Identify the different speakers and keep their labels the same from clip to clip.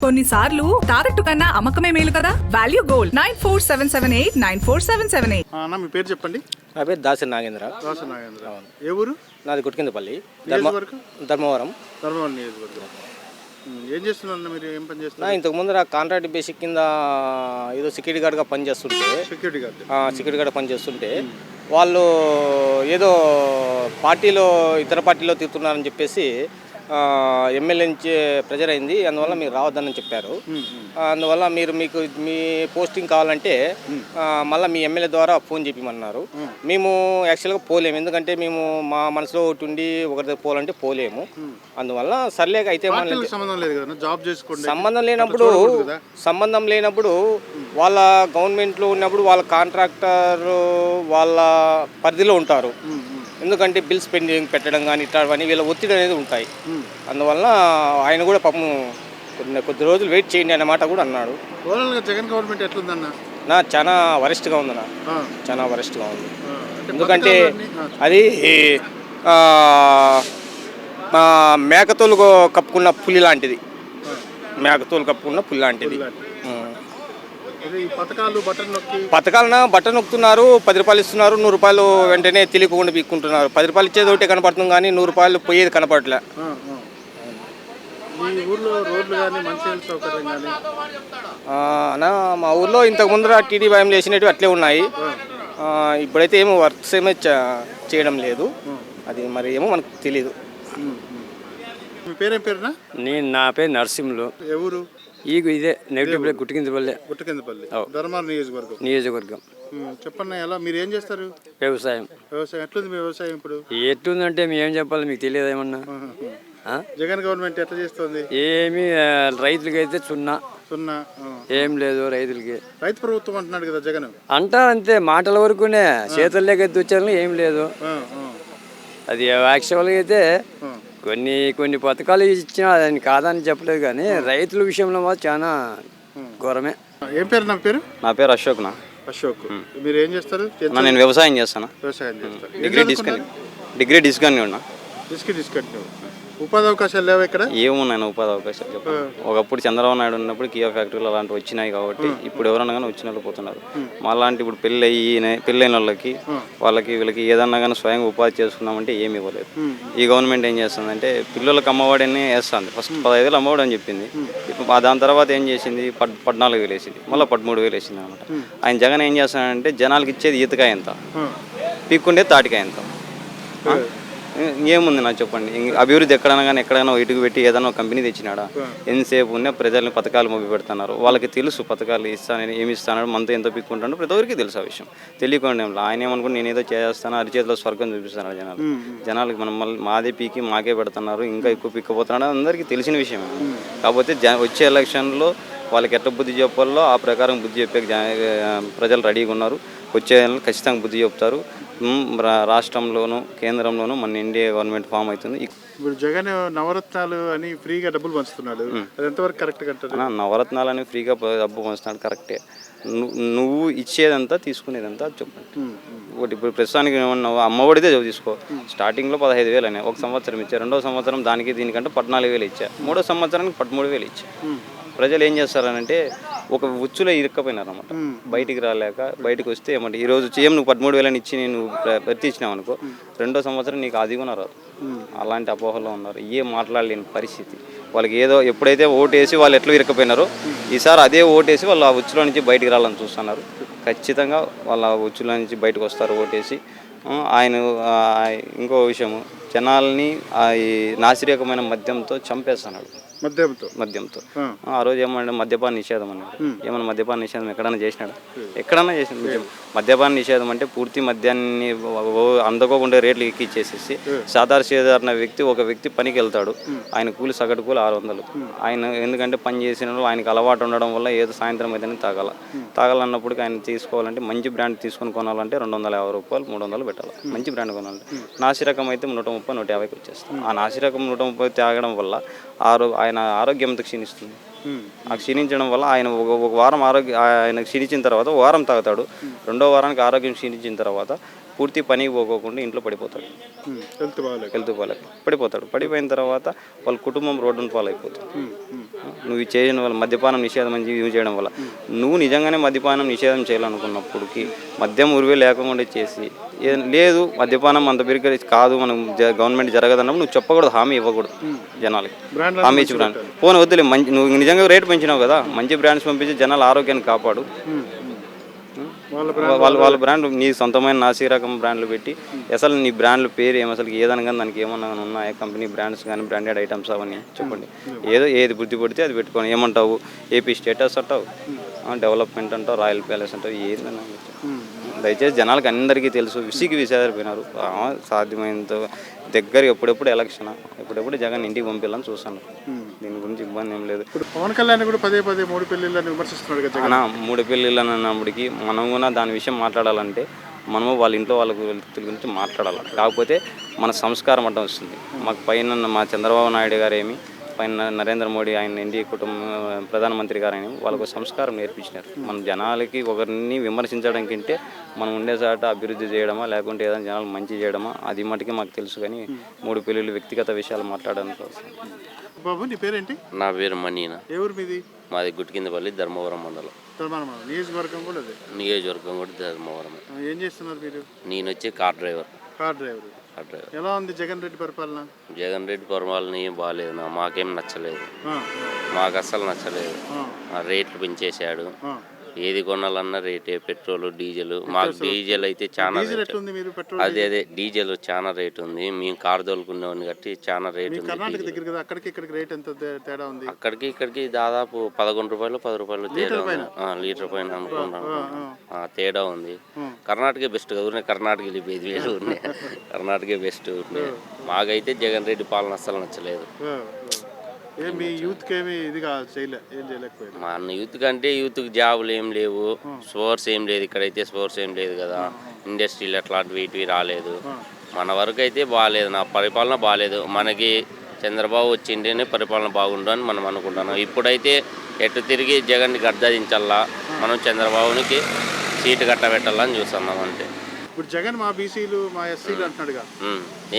Speaker 1: కొన్నిసార్లు తాకట్టు కన్నా అమ్మకమే మేలు కదా? Value gold. Nine four seven seven eight nine four seven seven eight.
Speaker 2: ఆ, అన్న మీ పేరు చెప్పండి.
Speaker 3: నా పేరు దాసి నాగేంద్ర.
Speaker 2: దాస నాగేంద్ర. ఏ ఊరు?
Speaker 3: నాది గుట్కిందపల్లి ధర్మ
Speaker 2: నియోజకవర్గం?
Speaker 3: ధర్మవరం.
Speaker 2: ధర్మవరం నియోజకవర్గం. ఉమ్, ఏం చేస్తున్నారు అన్న మీరు? ఏం పని
Speaker 3: నా
Speaker 2: చేస్తున్నారు?
Speaker 3: ఇంతకు ముందు నా కాంట్రాక్ట్ బేసిక్ కింద ఏదో సెక్యూరిటీ గార్డ్గా పనిచేస్తుంటే
Speaker 2: సెక్యూరిటీ గార్డ్.
Speaker 3: ఆ, సెక్యూరిటీ గార్డ్ పనిచేస్తుంటే వాళ్ళు ఏదో పార్టీలో ఇతర పార్టీలో తిరుగుతున్నారని చెప్పేసి ఎమ్మెల్యే నుంచి ప్రెజర్ అయింది. అందువల్ల మీరు రావద్దని చెప్పారు. అందువల్ల మీరు మీకు మీ పోస్టింగ్ కావాలంటే మళ్ళీ మీ ఎమ్మెల్యే ద్వారా ఫోన్ చెప్పమన్నారు మేము. యాక్చువల్గా పోలేము. ఎందుకంటే మేము మా మనసులో ఒకటి ఉండి ఒకరి దగ్గర పోవాలంటే పోలేము. అందువల్ల సర్లేక అయితే
Speaker 2: సంబంధం లేదు కదా? జాబ్ చేసుకోండి.
Speaker 3: సంబంధం లేనప్పుడు. సంబంధం లేనప్పుడు వాళ్ళ గవర్నమెంట్లో ఉన్నప్పుడు వాళ్ళ కాంట్రాక్టర్ వాళ్ళ పరిధిలో ఉంటారు. ఎందుకంటే బిల్స్ పెండింగ్ పెట్టడం కానీ ఇట్లాంటివన్నీ వీళ్ళ ఒత్తిడి అనేది ఉంటాయి. అందువల్ల ఆయన కూడా పాపం కొన్ని కొద్ది రోజులు వెయిట్ చేయండి అనే మాట కూడా అన్నాడు.
Speaker 2: ఓవరాల్గా జగన్ గవర్నమెంట్ ఎట్లుందన్న?
Speaker 3: నా చాలా వరిష్ఠగా ఉంది నా
Speaker 2: ఆ,
Speaker 3: చాలా వరిష్ఠగా ఉంది. ఎందుకంటే అది మేకతోలు కప్పుకున్న పులి లాంటిది. మేకతోలు కప్పుకున్న పులి లాంటిది. పథకాలన? బట్ట నొక్కుతున్నారు పది రూపాయలు ఇస్తున్నారు నూరు రూపాయలు వెంటనే తెలియకుండా పీక్కుంటున్నారు. పది రూపాయలు ఇచ్చేది ఒకటి కనపడుతుంది కానీ నూరు రూపాయలు పోయేది కనపడలే
Speaker 2: ఊర్లో రోడ్లు కానీ సౌకర్యం
Speaker 3: అన్న మా ఊర్లో ఇంతకు ముందర టీడీ భయం చేసినట్టు అట్లే ఉన్నాయి. ఆ, ఇప్పుడైతే ఏమో వర్క్స్ ఏమీ చేయడం లేదు. అది మరి ఏమో మనకు తెలియదు
Speaker 2: మీ పేరేం పేరునా?
Speaker 4: నేను నా పేరు నరసింహులు.
Speaker 2: ఎవరు
Speaker 4: ఈగు ఇదే నెగిటివ్ ప్లే గుట్టికిందపల్లె.
Speaker 2: గుట్టకిందపల్లి ధర్మారం నియోజకవర్గం.
Speaker 4: నియోజకవర్గం.
Speaker 2: చెప్పండి ఎలా మీరు ఏం చేస్తారు?
Speaker 4: వ్యవసాయం.
Speaker 2: వ్యవసాయం ఎట్లుంది మీ వ్యవసాయం ఇప్పుడు?
Speaker 4: ఎట్లుందంటే మేము ఏం చెప్పాలి మీకు తెలియదు ఏమన్నా?
Speaker 2: జగన్ గవర్నమెంట్ ఎట్లా చేస్తుంది?
Speaker 4: ఏమి రైతులకి అయితే సున్నా.
Speaker 2: సున్నా.
Speaker 4: ఏం లేదు రైతులకి.
Speaker 2: రైతు ప్రభుత్వం అంటున్నాడు కదా జగన్.
Speaker 4: అంటారు అంతే మాటల వరకునే చేతుల్లోకి ఎత్తి వచ్చాను ఏం లేదు. అది యాక్చువల్గా అయితే. కొన్ని కొన్ని పథకాలు ఇచ్చినా దాన్ని కాదని చెప్పలేదు కానీ రైతుల విషయంలో మాత్రం చాలా ఘోరమే.
Speaker 2: ఏం పేరు నా పేరు?
Speaker 5: నా పేరు అశోక్. నా
Speaker 2: అశోక్ మీరు ఏం చేస్తారు?
Speaker 5: నేను వ్యవసాయం చేస్తాను?
Speaker 2: వ్యవసాయం
Speaker 5: డిగ్రీ డిస్కన్ డిగ్రీ డిస్కన్ ఉన్నా.
Speaker 2: డిస్కి డిస్కంటిన్యూ ఉపాధి అవకాశాలు లేవా ఇక్కడ?
Speaker 5: ఏమున్నాయి ఉపాధి అవకాశాలు చెప్పండి. ఒకప్పుడు చంద్రబాబు నాయుడు ఉన్నప్పుడు కియా ఫ్యాక్టరీలు అలాంటివి వచ్చినాయి కాబట్టి ఇప్పుడు ఎవరన్నా కానీ వచ్చిన వాళ్ళు పోతున్నారు. మాలాంటి ఇప్పుడు పెళ్ళి అయ్యి పెళ్ళైన వాళ్ళకి వాళ్ళకి వీళ్ళకి ఏదన్నా కానీ స్వయంగా ఉపాధి చేసుకున్నామంటే ఏమి ఇవ్వలేదు. ఈ గవర్నమెంట్ ఏం చేస్తుందంటే పిల్లలకు అమ్మఒడిని వేస్తుంది. ఫస్ట్ పదహైదు వేలు అమ్మఒడి అని చెప్పింది. దాని తర్వాత ఏం చేసింది? పద్ పద్నాలుగు వేలు వేసింది. మళ్ళీ పదమూడు వేలు వేసింది అనమాట. ఆయన జగన్ ఏం చేస్తాడంటే జనాలకి ఇచ్చేది ఈతకాయ ఎంత పీక్కుండే తాటికాయ ఎంత? ఏముంది నాకు చెప్పండి? అభివృద్ధి ఎక్కడైనా కానీ ఎక్కడైనా ఇటుకు పెట్టి ఏదైనా కంపెనీ తెచ్చినాడా? ఎంతసేపు ఉన్న ప్రజల్ని పథకాలు మొబ్బి పెడుతున్నారు? వాళ్ళకి తెలుసు పథకాలు ఇస్తానని ఏమి ఇస్తానో మనతో ఎంత పిక్కుంటాడో ప్రతి ఒక్కరికి తెలుసు ఆ విషయం. తెలియకుండా. ఆయన ఏమనుకుని నేను ఏదో చేస్తాను అరిచేతిలో స్వర్గం చూపిస్తున్నాడు జనాలు. జనాలకి మనం మళ్ళీ మాదే పీకి మాకే పెడుతున్నారు ఇంకా ఎక్కువ పిక్కపోతున్నాడు అందరికీ తెలిసిన విషయం కాకపోతే జ వచ్చే ఎలక్షన్లో వాళ్ళకి ఎట్లా బుద్ధి చెప్పాలో ఆ ప్రకారం బుద్ధి చెప్పే ప్రజలు రెడీగా ఉన్నారు. వచ్చే ఖచ్చితంగా బుద్ధి చెప్తారు. రాష్ట్రంలోను కేంద్రంలోను మన ఎన్డీఏ గవర్నమెంట్ ఫామ్ అవుతుంది.
Speaker 2: ఇప్పుడు జగన్ నవరత్నాలు అని ఫ్రీగా డబ్బులు పంచుతున్నాడు. అది ఎంతవరకు కరెక్ట్
Speaker 5: అన్న, నవరత్నాలని ఫ్రీగా డబ్బు పంచుతున్నాడు కరెక్టే. నువ్వు ఇచ్చేదంతా తీసుకునేదంతా చెప్పండి. ఒకటి ఇప్పుడు ప్రస్తుతానికి ఏమన్నా అమ్మఒడితే తీసుకో. స్టార్టింగ్లో పదహైదు వేలు అని. ఒక సంవత్సరం ఇచ్చా. రెండో సంవత్సరం దానికి దీనికంటే పద్నాలుగు వేలు ఇచ్చా. మూడో సంవత్సరానికి పదమూడు వేలు ఇచ్చా. ప్రజలు ఏం చేస్తారనంటే ఒక ఉచ్చులో ఇరుక్కపోయినారు అనమాట బయటికి రాలేక బయటికి వస్తే ఏమంటే ఈ రోజు చేయం నువ్వు పదమూడు వేలని ఇచ్చి నేను ప్రతి ఇచ్చినావు అనుకో రెండో సంవత్సరం నీకు అది కూడా రాదు. అలాంటి అపోహలో ఉన్నారు. ఏ మాట్లాడలేని పరిస్థితి. వాళ్ళకి ఏదో ఎప్పుడైతే ఓటు వేసి వాళ్ళు ఎట్లా ఇరకపోయినారో ఈసారి అదే ఓటు వేసి వాళ్ళు ఆ ఉచ్చులో నుంచి బయటికి రావాలని చూస్తున్నారు. ఖచ్చితంగా వాళ్ళ ఆ ఉచ్చులో నుంచి బయటకు వస్తారు ఓటేసి ఆయన ఇంకో విషయము జనాల్ని నాసిరకమైన మద్యంతో చంపేస్తున్నాడు
Speaker 2: మద్యంతో
Speaker 5: మద్యంతో. ఆ. రోజు ఏమన్నా మద్యపాన నిషేధం అన్నాడు. ఏమన్నా మద్యపాన నిషేధం ఎక్కడైనా చేసినాడు? ఎక్కడన్నా చేసినాడు మద్యపాన నిషేధం అంటే పూర్తి మద్యాన్ని అందుకోకుండా రేట్లు ఎక్కిచ్చేసేసి సాధారణ సాధారణ వ్యక్తి ఒక వ్యక్తి పనికి వెళ్తాడు ఆయన కూలి సగటు కూలి ఆరు వందలు. ఆయన ఎందుకంటే పని చేసిన ఆయనకు అలవాటు ఉండడం వల్ల ఏదో సాయంత్రం అయితే తాగాల. తాగాలన్నప్పుడు ఆయన తీసుకోవాలంటే మంచి బ్రాండ్ తీసుకొని కొనాలంటే రెండు వందల యాభై రూపాయలు మూడు వందలు పెట్టాలి మంచి బ్రాండ్ కొనాలి నాసిరకం అయితే నూట ముప్పై నూట యాభైకి వచ్చేస్తుంది ఆ నాసిరకం నూట ముప్పై తాగడం వల్ల ఆరో ఆయన ఆరోగ్యం ఎంత క్షీణిస్తుంది? ఆ క్షీణించడం వల్ల ఆయన ఒక ఒక వారం ఆరోగ్య ఆయన క్షీణించిన తర్వాత వారం తాగుతాడు. రెండో వారానికి ఆరోగ్యం క్షీణించిన తర్వాత పూర్తి పనికి పోకోకుండా ఇంట్లో పడిపోతాడు.
Speaker 2: హెల్త్ బాగాలేదు
Speaker 5: హెల్త్ పాలకి పడిపోతాడు. పడిపోయిన తర్వాత వాళ్ళ కుటుంబం రోడ్డున పాలైపోతుంది. నువ్వు చేయడం వల్ల మద్యపానం నిషేధం అని యూజ్ చేయడం వల్ల నువ్వు నిజంగానే మద్యపానం నిషేధం చేయాలనుకున్నప్పటికి మద్యం ఉరివే లేకుండా చేసి లేదు మద్యపానం అంత పెరిగి కాదు మనం గవర్నమెంట్ జరగదన్నప్పుడు నువ్వు చెప్పకూడదు హామీ ఇవ్వకూడదు జనాలకి. హామీ ఇచ్చి బ్రాండ్. పోనీ వద్దులే మంచి నువ్వు నిజంగా రేట్ పెంచినావు కదా మంచి బ్రాండ్స్ పంపించి జనాల ఆరోగ్యాన్ని కాపాడు.
Speaker 2: వాళ్ళ
Speaker 5: వాళ్ళ బ్రాండ్ నీ సొంతమైన నాసి రకం బ్రాండ్లు పెట్టి అసలు నీ బ్రాండ్ల పేరు ఏం అసలు ఏదనగా దానికి ఏమన్నా ఉన్నాయా? కంపెనీ బ్రాండ్స్ కానీ బ్రాండెడ్ ఐటమ్స్ అవన్నీ చెప్పండి. ఏదో ఏది బుద్ధి పడితే అది పెట్టుకొని ఏమంటావు? ఏపీ స్టేటస్ అంటావు? డెవలప్మెంట్ అంటావు? రాయల్ ప్యాలెస్ అంటావు? ఏందన్నా దయచేసి జనాలకు అందరికీ తెలుసు విసిగి విసేదరిపోయినారు ఆ, సాధ్యమైనంత దగ్గర ఎప్పుడెప్పుడు ఎలక్షన్ ఎప్పుడెప్పుడు జగన్ ఇంటికి పంపించాలని చూస్తాను దీని గురించి ఇబ్బంది ఏం లేదు.
Speaker 2: ఇప్పుడు పవన్ కళ్యాణ్ కూడా పదే పదే మూడు పెళ్ళిళ్ళని విమర్శిస్తున్నాడు కదా
Speaker 5: మూడు పెళ్ళిళ్ళు అన్నప్పటికీ మనం కూడా దాని విషయం మాట్లాడాలంటే మనము వాళ్ళ ఇంట్లో వాళ్ళ గురించి మాట్లాడాలి. కాకపోతే మన సంస్కారం అడ్డం వస్తుంది. మాకు పైన మా చంద్రబాబు నాయుడు గారు ఏమి పైన నరేంద్ర మోడీ ఆయన ఎన్డీఏ కుటుంబం ప్రధానమంత్రి గారు ఆయన వాళ్ళకు సంస్కారం నేర్పించినారు. మన జనాలకి ఒకరిని విమర్శించడం కంటే మనం ఉండే చాట అభివృద్ధి చేయడమా లేకుంటే ఏదైనా జనాలు మంచి చేయడమా అది మటుకే మాకు తెలుసు కానీ మూడు పెళ్ళిళ్ళు వ్యక్తిగత విషయాలు మాట్లాడడానికి
Speaker 2: బాబు నీ పేరేంటి?
Speaker 6: నా పేరు మనీన
Speaker 2: ఊరు మీది?
Speaker 6: మాది గుట్టికిందపల్లి ధర్మవరం మండలం.
Speaker 2: నియోజకవర్గం కూడా
Speaker 6: నియోజకవర్గం కూడా ధర్మవరం.
Speaker 2: ఏం చేస్తున్నారు మీరు?
Speaker 6: నేను వచ్చి కార్ డ్రైవర్.
Speaker 2: Car driver. ఎలా ఉంది జగన్ రెడ్డి పరిపాలన?
Speaker 6: జగన్ రెడ్డి పరిపాలన ఏం బాగాలేదు నా మాకేం నచ్చలేదు. మాకు అస్సలు నచ్చలేదు. రేట్లు పెంచేశాడు. ఏది కొనాలన్నా రేటే పెట్రోల్ డీజిల్. మాకు డీజిల్ అయితే చాలా రేట్. అదే అదే డీజిల్ చాలా రేట్ ఉంది. మేము కార్ తోలుకునేవాడిని కట్టి చాలా రేట్ ఉంది
Speaker 2: అక్కడికి ఇక్కడికి
Speaker 6: దాదాపు పదకొండు రూపాయలు పది రూపాయలు తేడా ఉంది. లీటర్ పైన అనుకున్నాను ఆ, తేడా ఉంది. కర్ణాటక బెస్ట్ కదా కర్ణాటక వెళ్ళిపోయేది వేరు ఉండే కర్ణాటక బెస్ట్ ఉండే మాకైతే జగన్ రెడ్డి పాలన అస్సలు నచ్చలేదు.
Speaker 2: ఏ మీ యూత్కి ఏమి ఇది కాదు చేయలే ఏం చేయలేకపోయారు?
Speaker 6: మా అన్న యూత్ కంటే యూత్కి జాబులు ఏం లేవు. సోర్స్ ఏం లేదు ఇక్కడైతే సోర్స్ ఏం లేదు కదా. ఇండస్ట్రీలు అట్లాంటివి ఇటువి రాలేదు. మన వరకు అయితే బాగాలేదు నా పరిపాలన బాగాలేదు మనకి చంద్రబాబు వచ్చింటేనే పరిపాలన బాగుండు అని మనం అనుకుంటున్నాం. ఇప్పుడైతే ఎటు తిరిగి జగన్ని గద్దదించల్లా మనం చంద్రబాబునికి సీటు కట్టబెట్టాలని చూస్తున్నాం అంతే.
Speaker 2: ఇప్పుడు జగన్ మా బీసీలు మా ఎస్సీలు అంటున్నాడుగా.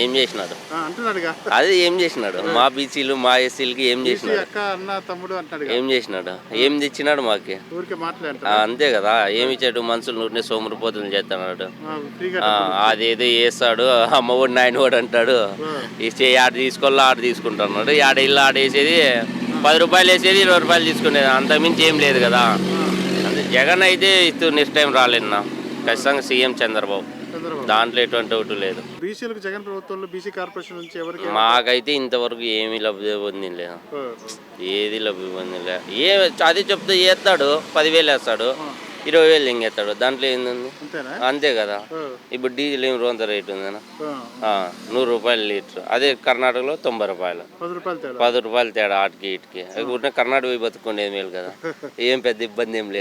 Speaker 6: ఏం చేసినాడు?
Speaker 2: ఆ, అంటున్నాడుగా.
Speaker 6: అది ఏం చేసినాడు? మా బీసీలు మా ఎస్సీలకి ఏం
Speaker 2: బీసీ
Speaker 6: చేసినాడు?
Speaker 2: అక్క అన్న తమ్ముడు అంటున్నాడుగా.
Speaker 6: ఏం చేసినాడు? ఏం తెచ్చినాడు మాకి?
Speaker 2: ఊరికే
Speaker 6: ఆ, అంతే కదా. ఏమి ఇచ్చాడు? మనుషులు ఊరినే సోమరిపోతులు చేస్తున్నాడు.
Speaker 2: ఫ్రీగా
Speaker 6: ఆ, అదేదో చేస్తాడు. అమ్మఒడి నాయనవాడు అంటాడు. ఇస్తే ఆడ తీసుకోవాలా ఆడ తీసుకుంటున్నాడు ఆడ ఇల్లు ఆడ వేసేది పది రూపాయలు వేసేది ఇరవై రూపాయలు తీసుకునేది. అంతకుమించి ఏం లేదు కదా. అంతే జగన్ అయితే ఇతను నెక్స్ట్ టైం రాలేనా ఖచ్చితంగా సీఎం చంద్రబాబు. దాంట్లో ఎటువంటి ఒకటి లేదు.
Speaker 2: బీసీలకు జగన్ ప్రభుత్వంలో బీసీ కార్పొరేషన్ నుంచి ఎవరికి
Speaker 6: మాకైతే ఇంతవరకు ఏమీ లబ్ధి
Speaker 2: ఆ,
Speaker 6: ఏది లబ్ధి పొందిలే ఏ అది చెప్తే చేస్తాడు పదివేలు వేస్తాడు ఇరవై వేలు ఇంకేస్తాడు దాంట్లో ఏంది అంతే కదా. ఇప్పుడు డీజిల్ ఏం రోజంత రేట్ ఉందనా నూరు రూపాయలు లీటర్. అదే కర్ణాటకలో తొంభై రూపాయలు.
Speaker 2: పది రూపాయలు తేడా?
Speaker 6: పది ఆటికి ఇటుకి. ఊరినే కర్ణాటక పోయి బతుకునేది మేలు కదా. ఏం పెద్ద ఇబ్బంది ఏం లేదు.